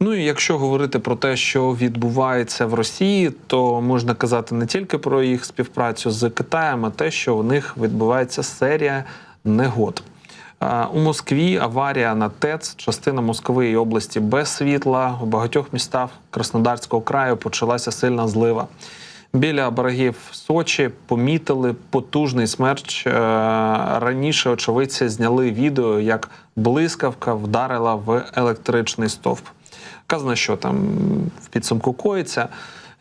Ну і якщо говорити про те, що відбувається в Росії, то можна казати не тільки про їх співпрацю з Китаєм, а те, що у них відбувається серія негод. У Москві аварія на ТЕЦ, частина Москви і області без світла. У багатьох містах Краснодарського краю почалася сильна злива. Біля берегів Сочі помітили потужний смерч. Е, Раніше очевидці зняли відео, як блискавка вдарила в електричний стовп. Казано, що там в підсумку коїться.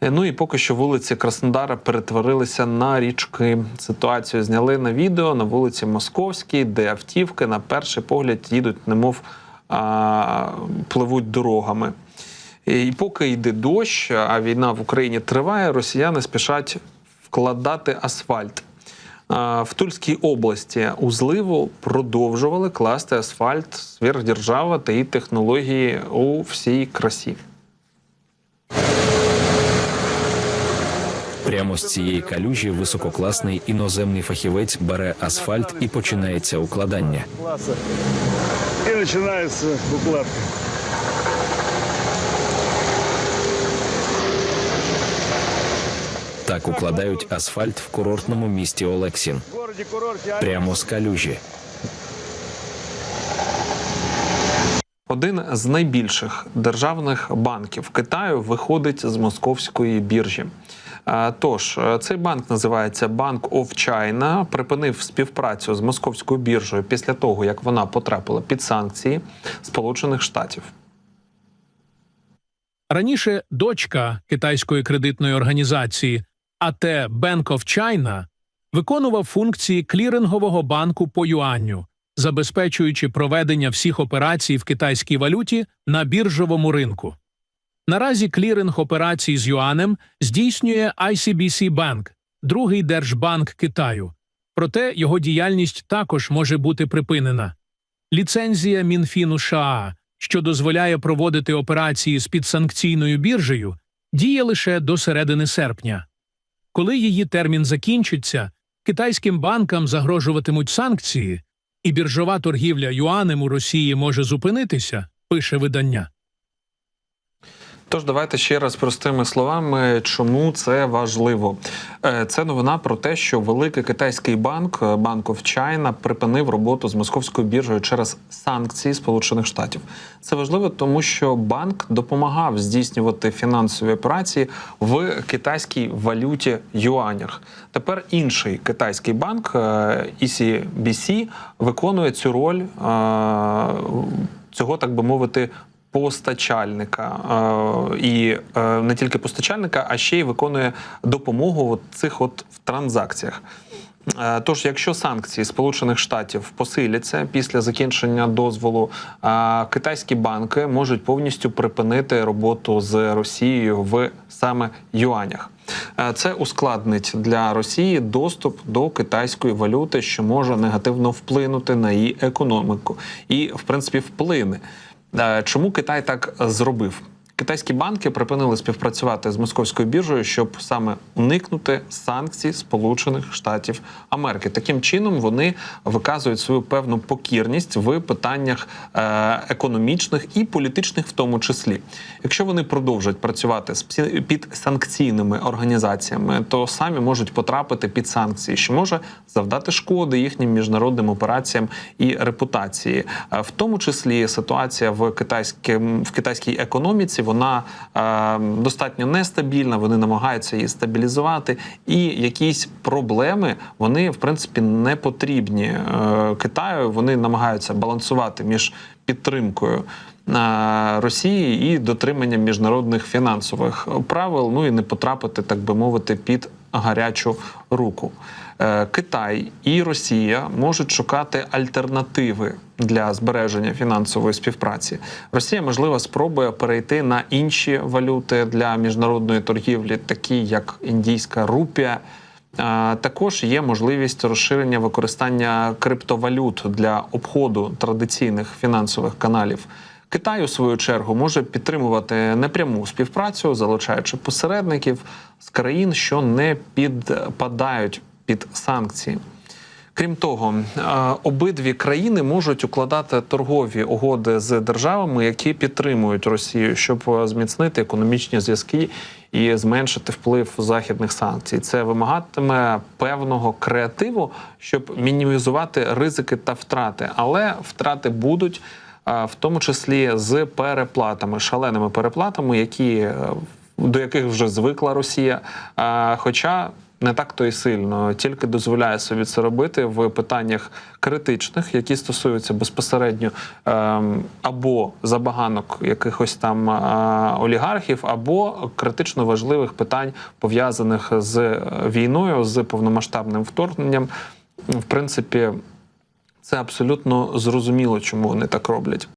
Е, Ну і поки що вулиці Краснодара перетворилися на річки. Ситуацію зняли на відео на вулиці Московській, де автівки на перший погляд їдуть, немов а, пливуть дорогами. І поки йде дощ, а війна в Україні триває, росіяни спішать вкладати асфальт. А, В Тульській області у зливу продовжували класти асфальт, сверхдержава та її технології у всій красі. Прямо з цієї калюжі висококласний іноземний фахівець бере асфальт і починається укладання. И начинается укладка. Так укладають асфальт в курортному місті Олексін. Прямо з калюжі. Один з найбільших державних банків Китаю виходить з московської біржі. Тож е, цей банк називається Bank of China, припинив співпрацю з московською біржею після того, як вона потрапила під санкції Сполучених Штатів. Раніше дочка китайської кредитної організації АТ Bank of China виконував функції клірингового банку по юаню, забезпечуючи проведення всіх операцій в китайській валюті на біржовому ринку. Наразі кліринг операцій з юанем здійснює ICBC Bank, другий держбанк Китаю. Проте його діяльність також може бути припинена. Ліцензія Мінфіну США, що дозволяє проводити операції з підсанкційною біржею, діє лише до середини серпня. Коли її термін закінчиться, китайським банкам загрожуватимуть санкції, і біржова торгівля юанем у Росії може зупинитися, пише видання. Тож давайте ще раз простими словами, чому це важливо. Е, Це новина про те, що великий китайський банк Bank of China припинив роботу з московською біржею через санкції Сполучених Штатів. Це важливо, тому що банк допомагав здійснювати фінансові операції в китайській валюті юанях. Тепер інший китайський банк е, ECBC виконує цю роль е, цього, так би мовити, постачальника е, і е, не тільки постачальника, а ще й виконує допомогу от цих от в транзакціях. Е, Тож, якщо санкції Сполучених Штатів посиляться після закінчення дозволу, китайські банки можуть повністю припинити роботу з Росією в саме юанях. Це ускладнить для Росії доступ до китайської валюти, що може негативно вплинути на її економіку, і в принципі вплине. Е, Чому Китай так зробив? Китайські банки припинили співпрацювати з московською біржею, щоб саме уникнути санкцій Сполучених Штатів Америки. Таким чином вони виказують свою певну покірність в питаннях е, економічних і політичних, в тому числі. Якщо вони продовжать працювати з під санкційними організаціями, то самі можуть потрапити під санкції, що може завдати шкоди їхнім міжнародним операціям і репутації. Е, В тому числі ситуація в китайським в китайській економіці вона е, достатньо нестабільна. Вони намагаються її стабілізувати, і якісь проблеми вони в принципі не потрібні е, Китаю. Вони намагаються балансувати між підтримкою. е, Росії і дотриманням міжнародних фінансових правил, ну і не потрапити, так би мовити, під гарячу руку. Е, Китай і Росія можуть шукати альтернативи для збереження фінансової співпраці. Росія, можливо, спробує перейти на інші валюти для міжнародної торгівлі, такі як індійська рупія. Е, Також є можливість розширення використання криптовалют для обходу традиційних фінансових каналів. Китай, у свою чергу, може підтримувати непряму співпрацю, залучаючи посередників з країн, що не підпадають під санкції. Крім того, е, обидві країни можуть укладати торгові угоди з державами, які підтримують Росію, щоб зміцнити економічні зв'язки і зменшити вплив західних санкцій. Це вимагатиме певного креативу, щоб мінімізувати ризики та втрати, але втрати будуть. В тому числі з переплатами, шаленими переплатами, які е, до яких вже звикла Росія. Хоча не так то і сильно, тільки дозволяє собі це робити в питаннях критичних, які стосуються безпосередньо ем, або забаганок якихось там е, олігархів, або критично важливих питань пов'язаних з е, війною, з повномасштабним вторгненням. В принципі, це абсолютно зрозуміло, чому вони так роблять.